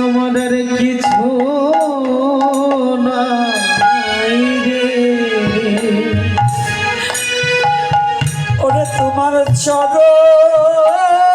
আমাদের কিছু নাই রে। ওরে তোমার চরণ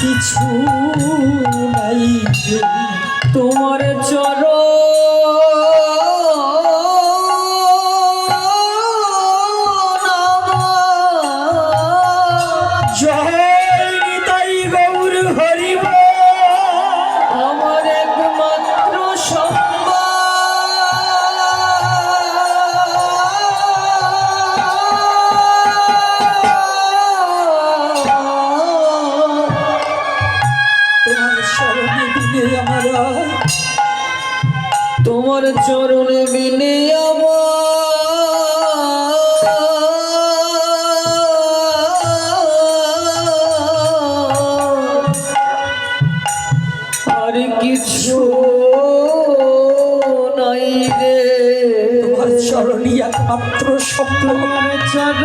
কিছু নাই তোমার চর জয় তোমার চরণে বিনে আর কিছু নাই রে। তোমার চরণই একমাত্র সম্ভব একমাত্র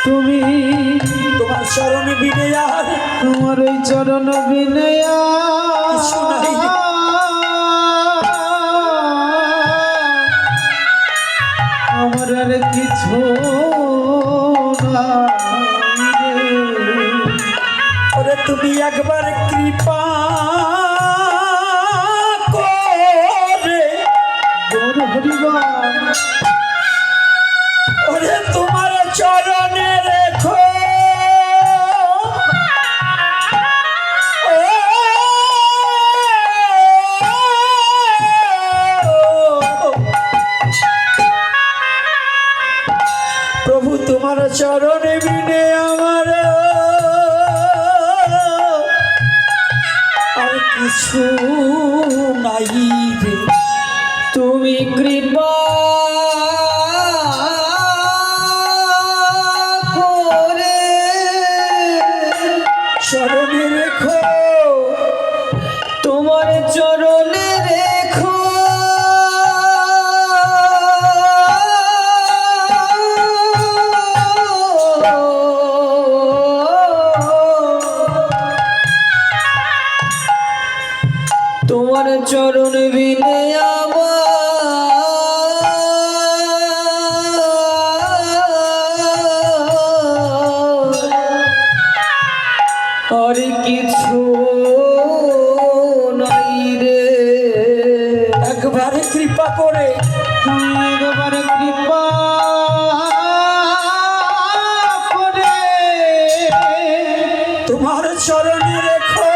তুমি তোমার চরণ বিনে আর তোমার এই চরণ বিনয়া আমার আর কিছু তুমি একবার কৃপা তোমার চরণে বিনে আমার আর কিছু নাই রে। তুমি কৃপা করে চরণে রেখো। চরণ বিনে আর কিছু নাই রে। একবারে কৃপা করে। তুমি কৃপা করে। তোমার চরণে রেখো।